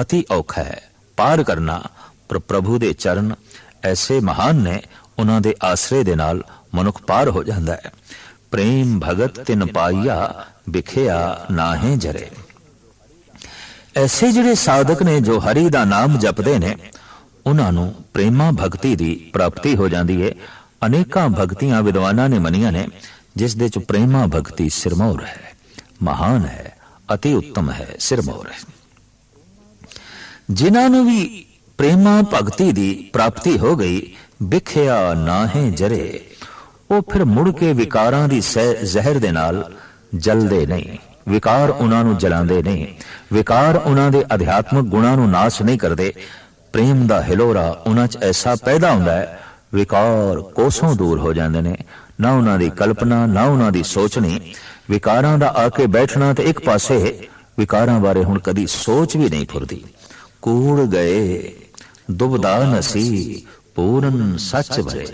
ਅਤੀ ਔਖਾ ਹੈ। ਪਾਰ ਕਰਨਾ ਪਰ ਪ੍ਰਭੂ ਦੇ ਚਰਨ ਐਸੇ ਮਹਾਨ ਨੇ, ਉਹਨਾਂ ਦੇ ਆਸਰੇ ਦੇ ਨਾਲ ਮਨੁੱਖ ਪਾਰ ਹੋ ਜਾਂਦਾ ਹੈ। ਪ੍ਰੇਮ ਭਗਤ ਤਿਨ ਪਾਈਆ ਵਿਖਿਆ ਨਾਹੀਂ ਜਰੇ। ਐਸੇ ਜਿਹੜੇ ਸਾਧਕ ਨੇ ਜੋ ਹਰੀ ਦਾ ਨਾਮ ਜਪਦੇ ਨੇ, ਉਹਨਾਂ ਨੂੰ ਪ੍ਰੇਮਾ ਭਗਤੀ ਦੀ ਪ੍ਰਾਪਤੀ ਹੋ ਜਾਂਦੀ ਹੈ ਅਨੇਕਾਂ ਭਗਤੀਆਂ ਵਿਦਵਾਨਾਂ ਨੇ ਮੰਨੀਆਂ ਨੇ, ਜਿਸ ਦੇ ਚ ਪ੍ਰੇਮਾ ਭਗਤੀ ਸਿਰਮੌਰ ਹੈ। ਮਹਾਨ ਹੈ, ਅਤੀ ਉੱਤਮ ਹੈ, ਸਿਰਮੌਰ ਹੈ। ਜਿਨ੍ਹਾਂ ਨੂੰ ਵੀ ਪ੍ਰੇਮਾ ਭਗਤੀ ਦੀ ਪ੍ਰਾਪਤੀ ਹੋ ਗਈ, ਵਿਖਿਆ ਨਾਹੀਂ ਜਰੇ। ਉਹ ਫਿਰ ਮੁੜ ਕੇ ਵਿਕਾਰਾਂ ਦੀ ਸਹਿ- ਜ਼ਹਿਰ ਦੇ ਨਾਲ ਜਲਦੇ ਨਹੀਂ। ਵਿਕਾਰ ਉਹਨਾਂ ਨੂੰ ਜਲਾਉਂਦੇ ਨਹੀਂ। ਵਿਕਾਰ ਉਹਨਾਂ ਦੇ ਅਧਿਆਤਮਕ ਗੁਣਾਂ ਨੂੰ ਨਾਸ਼ ਨਹੀਂ ਕਰਦੇ। ਪ੍ਰੇਮ ਦਾ ਹਿਲੋਰਾ ਉਹਨਾਂ 'ਚ ਐਸਾ ਪੈਦਾ ਹੁੰਦਾ ਹੈ, ਵਿਕਾਰ ਕੋਸੋਂ ਦੂਰ ਹੋ ਜਾਂਦੇ ਨੇ। ਨਾ ਉਹਨਾਂ ਦੀ ਕਲਪਨਾ, ਨਾ ਉਹਨਾਂ ਦੀ ਸੋਚਣੀ। ਵਿਕਾਰਾਂ ਦਾ ਆ ਕੇ ਬੈਠਣਾ ਤੇ ਇੱਕ ਪਾਸੇ, ਵਿਕਾਰਾਂ ਬਾਰੇ ਹੁਣ ਕਦੀ ਸੋਚ ਵੀ ਨਹੀਂ ਫੁਰਦੀ। ਕੂੜ ਗਏ ਦੁਬਦਾ ਨਸੀ ਪੂਰਨ ਸੱਚ ਭਰੇ।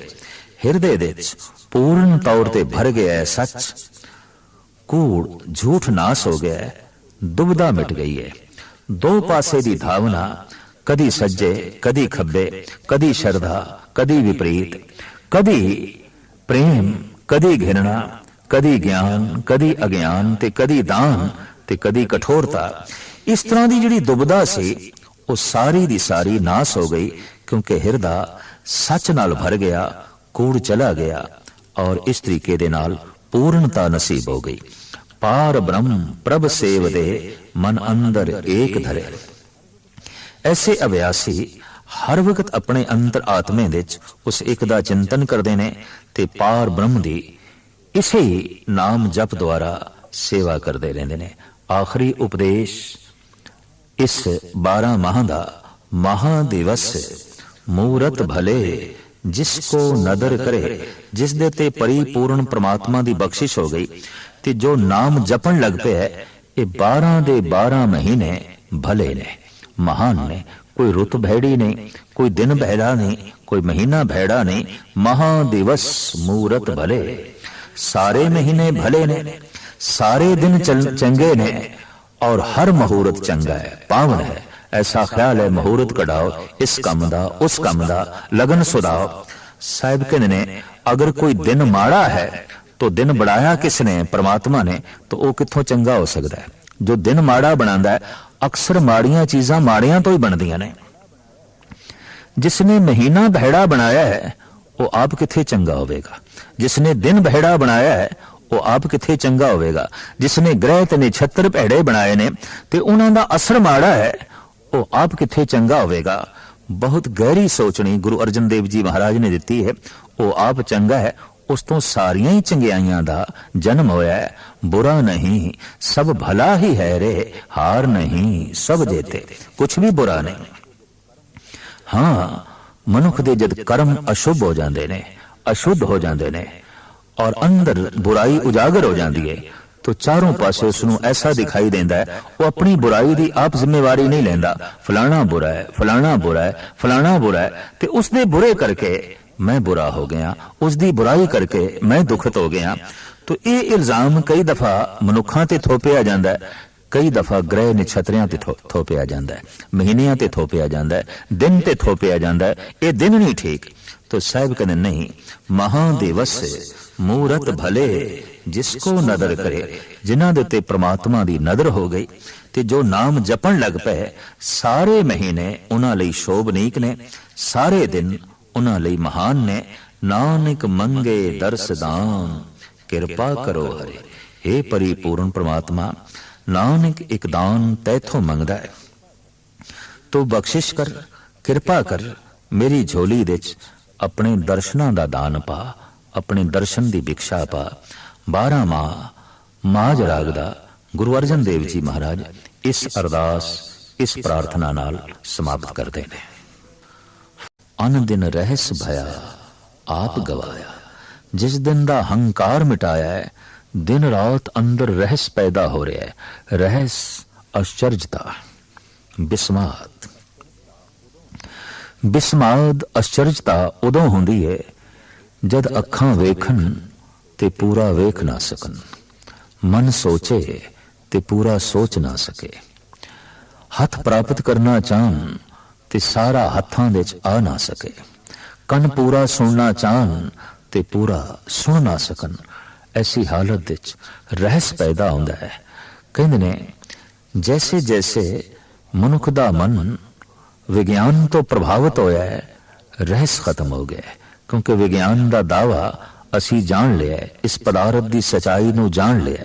ਹਿਰਦੇ ਦੇ ਵਿੱਚ ਪੂਰਨ ਤੌਰ ਤੇ ਭਰ ਗਿਆ ਹੈ ਸੱਚ। ਕੂੜ ਝੂਠ ਨਾਸ ਹੋ ਗਿਆ ਹੈ ਦੁਬਦਾ ਮਿਟ ਗਈ ਹੈ। ਦੋ ਪਾਸੇ ਦੀ ਧਾਵਨਾ ਕਦੀ ਸੱਜੇ ਕਦੀ ਖੱਬੇ ਕਦੀ ਸ਼ਰਧਾ ਕਦੀ ਵਿਪਰੀਤ ਕਦੀ ਪ੍ਰੇਮ ਕਦੀ ਘਿਰਣਾ ਕਦੀ ਗਿਆਨ ਕਦੀ ਅਗਿਆਨ ਤੇ ਕਦੀ ਦਾਨ ਤੇ ਕਦੀ ਕਠੋਰਤਾ। ਇਸ ਤਰ੍ਹਾਂ ਦੀ ਜਿਹੜੀ ਦੁਬਦਾ ਸੀ ਉਹ ਸਾਰੀ ਦੀ ਸਾਰੀ ਨਾਸ ਹੋ ਗਈ, ਕਿਉਂਕਿ ਹਿਰਦਾ ਸੱਚ ਨਾਲ ਭਰ ਗਿਆ, ਕੂੜ ਚਲਾ ਗਿਆ ਔਰ ਇਸ ਤਰੀਕੇ ਦੇ ਨਾਲ ਪੂਰਨਤਾ ਨਸੀਬ ਹੋ ਗਈ। ਪਾਰ ਬ੍ਰਹਮ ਪ੍ਰਭ ਸੇਵਦੇ, ਮਨ ਅੰਦਰ ਏਕ ਧਰੇ। ਐਸੇ ਅਭਿਆਸੀ ਹਰ ਵਕਤ ਆਪਣੇ ਅੰਤਰ ਆਤਮੇ ਵਿੱਚ ਉਸ ਇੱਕ ਦਾ ਚਿੰਤਨ ਕਰਦੇ ਨੇ ਤੇ ਪਾਰ ਬ੍ਰਹਮ ਦੀ ਇਸੇ ਹੀ ਨਾਮ ਜਪ ਦੁਆਰਾ ਸੇਵਾ ਕਰਦੇ ਰਹਿੰਦੇ ਨੇ। ਆਖਰੀ ਉਪਦੇਸ਼ ਇਸ 12 ਮਾਹ ਦਾ ਮਹਾ ਦਿਵਸ ਮੂਰਤ ਭਲੇ, ਜਿਸ ਕੋ ਨਦਰ ਕਰੇ, ਜਿਸ ਦੇ ਤੇ ਪਰਿਪੂਰਨ ਪ੍ਰਮਾਤਮਾ ਦੀ ਬਖਸ਼ਿਸ਼ ਹੋ ਗਈ, ਤੇ ਜੋ ਨਾਮ ਜਪਣ ਲੱਗ ਪਿਆ ਇਹ 12 ਦੇ 12 ਮਹੀਨੇ ਭਲੇ ਨੇ, ਮਹਾਨ ਨੇ, ਕੋਈ ਰੁੱਤ ਭੈੜੀ ਨਹੀਂ, ਕੋਈ ਦਿਨ ਭੈੜਾ ਨਹੀਂ, ਕੋਈ ਮਹੀਨਾ ਭੈੜਾ ਨਹੀਂ ਮਹਾ ਦਿਵਸ ਮੂਰਤ ਭਲੇ। ਸਾਰੇ ਮਹੀਨੇ ਭਲੇ ਨੇ, ਸਾਰੇ ਦਿਨ ਚੰਗੇ ਨੇ ਔਰ ਹਰ ਮਹੂਰਤ ਚੰਗਾ ਹੈ, ਪਾਵਨ ਹੈ। ਐਸਾ ਖਿਆਲ ਹੈ, ਮਹੂਰਤ ਕਢਾਓ, ਇਸ ਕੰਮ ਦਾ, ਉਸ ਕੰਮ ਦਾ, ਲਗਨ ਸੁਧਾਓ। ਸਾਹਿਬ ਕਹਿੰਦੇ ਨੇ, ਅਗਰ ਕੋਈ ਦਿਨ ਮਾੜਾ ਹੈ, ਤਾਂ ਦਿਨ ਬਣਾਇਆ ਕਿਸ ਨੇ, ਪ੍ਰਮਾਤਮਾ ਨੇ, ਤਾਂ ਉਹ ਕਿੱਥੋਂ ਚੰਗਾ ਹੋ ਸਕਦਾ ਹੈ? ਜੋ ਦਿਨ ਮਾੜਾ ਬਣਾਉਂਦਾ ਹੈ, ਅਕਸਰ ਮਾੜੀਆਂ ਚੀਜ਼ਾਂ ਮਾੜੀਆਂ ਤੋਂ ਹੀ ਬਣਦੀਆਂ ਨੇ। ਜਿਸ ਨੇ ਮਹੀਨਾ ਬਹਿੜਾ ਬਣਾਇਆ ਹੈ, ਉਹ ਆਪ ਕਿੱਥੇ ਚੰਗਾ ਹੋਵੇਗਾ? ਜਿਸ ਨੇ ਦਿਨ ਬਹਿੜਾ ਬਣਾਇਆ ਹੈ ਉਹ ਆਪ ਕਿੱਥੇ ਚੰਗਾ ਹੋਵੇਗਾ? ਜਿਸ ਨੇ ਗ੍ਰਹਿ ਤੇ ਨਛੱਤਰ ਭੈੜੇ ਬਣਾਏ ਨੇ ਤੇ ਉਹਨਾਂ ਦਾ ਅਸਰ ਮਾੜਾ ਹੈ, ਉਹ ਆਪ ਕਿੱਥੇ ਚੰਗਾ ਹੋਵੇਗਾ? ਬਹੁਤ ਗਹਿਰੀ ਸੋਚਣੀ ਗੁਰੂ ਅਰਜਨ ਦੇਵ ਜੀ ਮਹਾਰਾਜ ਨੇ ਦਿੱਤੀ ਹੈ। ਉਹ ਆਪ ਚੰਗਾ ਹੈ, ਉਸ ਤੋਂ ਸਾਰੀਆਂ ਹੀ ਚੰਗਿਆਈਆਂ ਦਾ ਜਨਮ ਹੋਇਆ ਹੈ। ਬੁਰਾ ਨਹੀਂ, ਸਭ ਭਲਾ ਹੀ ਹੈ ਰੇ, ਹਾਰ ਨਹੀਂ, ਸਭ ਜੇਤੇ। ਕੁਝ ਵੀ ਬੁਰਾ ਨਹੀਂ। ਹਾਂ, ਮਨੁੱਖ ਦੇ ਜਦ ਕਰਮ ਅਸ਼ੁਭ ਹੋ ਜਾਂਦੇ ਨੇ, ਅਸ਼ੁੱਧ ਹੋ ਜਾਂਦੇ ਨੇ ਔਰ ਅੰਦਰ ਬੁਰਾਈ ਉਜਾਗਰ ਹੋ ਜਾਂਦੀ ਹੈ ਤੋ ਚਾਰੋਂ ਪਾਸੇ ਉਸ ਨੂੰ ਐਸਾ ਦਿਖਾਈ ਦਿੰਦਾ ਹੈ, ਉਹ ਆਪਣੀ ਬੁਰਾਈ ਦੀ ਆਪ ਜ਼ਿੰਮੇਵਾਰੀ ਨਹੀਂ ਲੈਂਦਾ। ਫਲਾਣਾ ਬੁਰਾ ਹੈ, ਫਲਾਣਾ ਬੁਰਾ ਹੈ, ਫਲਾਣਾ ਬੁਰਾ ਹੈ, ਤੇ ਉਸ ਦੇ ਬੁਰੇ ਕਰਕੇ ਮੈਂ ਬੁਰਾ ਹੋ ਗਿਆ ਉਸ ਦੀ ਬੁਰਾਈ ਕਰਕੇ ਮੈਂ ਦੁਖਤ ਹੋ ਗਿਆ। ਤੋ ਇਹ ਇਲਜ਼ਾਮ ਕਈ ਦਫਾ ਮਨੁੱਖਾਂ ਤੇ ਥੋਪਿਆ ਜਾਂਦਾ ਹੈ ਕਈ ਦਫਾ ਗ੍ਰਹਿ ਨਛਤਰਿਆਂ ਤੇ ਥੋਪਿਆ ਜਾਂਦਾ ਹੈ, ਮਹੀਨਿਆਂ ਤੇ ਥੋਪਿਆ ਜਾਂਦਾ ਹੈ, ਦਿਨ ਤੇ ਥੋਪਿਆ ਜਾਂਦਾ ਹੈ, ਇਹ ਦਿਨ ਨਹੀਂ ਠੀਕ। ਤੋ ਸਾਹਿਬ ਕਹਿੰਦੇ, ਨਹੀਂ ਮਹਾ ਦਿਵਸ ਮੂਰਤ ਭਲੇ ਜਿਸ ਕੋ ਜਿਨ੍ਹਾਂ ਦੇ ਉੱਤੇ ਪ੍ਰਮਾਤਮਾ ਦੀ ਨਦਰ ਹੋ ਗਈ, ਤੇ ਜੋ ਨਾਮ ਜਪਣ ਲੱਗ ਪਏ, ਸਾਰੇ ਮਹੀਨੇ ਉਹਨਾਂ ਲਈ ਸ਼ੋਭਨੀਕ ਨੇ, ਸਾਰੇ ਦਿਨ ਉਹਨਾਂ ਲਈ ਮਹਾਨ ਨੇ, ਨਾਨਕ ਮੰਗੇ ਦਰਸ ਦਾਨ, ਕਿਰਪਾ ਕਰੋ ਹਰੇ। हे ਪਰਿਪੂਰਨ ਪ੍ਰਮਾਤਮਾ ਨਾਨਕ ਇੱਕ ਦਾਨ ਤੈਥੋਂ ਮੰਗਦਾ ਹੈ। ਤੂੰ ਬਖਸ਼ਿਸ਼ ਕਰ, ਕਿਰਪਾ ਕਰ, ਮੇਰੀ ਝੋਲੀ ਦੇ ਵਿੱਚ ਆਪਣੇ ਦਰਸ਼ਨਾਂ ਦਾ ਦਾਨ ਪਾ, ਆਪਣੇ ਦਰਸ਼ਨ ਦੀ ਭਿਕਸ਼ਾ ਪਾ। 12 ਮਾਹ ਮਾਜ ਰਾਗ ਦਾ ਗੁਰੂ ਅਰਜਨ ਦੇਵ ਜੀ ਮਹਾਰਾਜ ਇਸ ਅਰਦਾਸ, ਇਸ ਪ੍ਰਾਰਥਨਾ ਨਾਲ ਸਮਾਪਤ ਕਰਦੇ ਨੇ। ਅਨ ਦਿਨ ਰਹਿਸ ਭਇਆ ਆਪ ਗਵਾਇਆ, ਜਿਸ ਦਿਨ ਦਾ ਹੰਕਾਰ ਮਿਟਾਇਆ ਦਿਨ ਰਾਤ ਅੰਦਰ ਰਹਿਸ ਪੈਦਾ ਹੋ ਰਿਹਾ ਹੈ। ਰਹਿਸ ਅਚਰਜਤਾ ਬਿਸਮਾਤ ਬਿਸਮਾਦ ਅਚਰਜਤਾ ਉਦੋਂ ਹੁੰਦੀ ਹੈ ਜਦ ਅੱਖਾਂ ਵੇਖਣ ਤੇ ਪੂਰਾ ਵੇਖ ਨਾ ਸਕਣ। ਮਨ ਸੋਚੇ ਤੇ ਪੂਰਾ ਸੋਚ ਨਾ ਸਕੇ। ਹੱਥ ਪ੍ਰਾਪਤ ਕਰਨਾ ਚਾਹਨ ਤੇ ਸਾਰਾ ਹੱਥਾਂ ਦੇ ਚ ਆ ਨਾ ਸਕੇ। ਕੰਨ ਪੂਰਾ ਸੁਣਨਾ ਚਾਹਨ ਤੇ ਪੂਰਾ ਸੁਣ ਨਾ ਸਕਣ। ਐਸੀ ਹਾਲਤ ਵਿੱਚ ਰਹਿਸ ਪੈਦਾ ਹੁੰਦਾ ਹੈ। ਕਹਿੰਦੇ ਨੇ, ਜੈਸੇ ਜੈਸੇ ਮਨੁੱਖ ਦਾ ਮਨ ਵਿਗਿਆਨ ਤੋਂ ਪ੍ਰਭਾਵਿਤ ਹੋਇਆ ਹੈ, ਰਹਿਸ ਖਤਮ ਹੋ ਗਿਆ ਹੈ। ਕਿਉਂਕਿ ਵਿਗਿਆਨ ਦਾ ਦਾਵਾ ਅਸੀਂ ਜਾਣ ਲਿਆ ਇਸ ਪਦਾਰਥ ਦੀ ਸਚਾਈ ਨੂੰ ਜਾਣ ਲਿਆ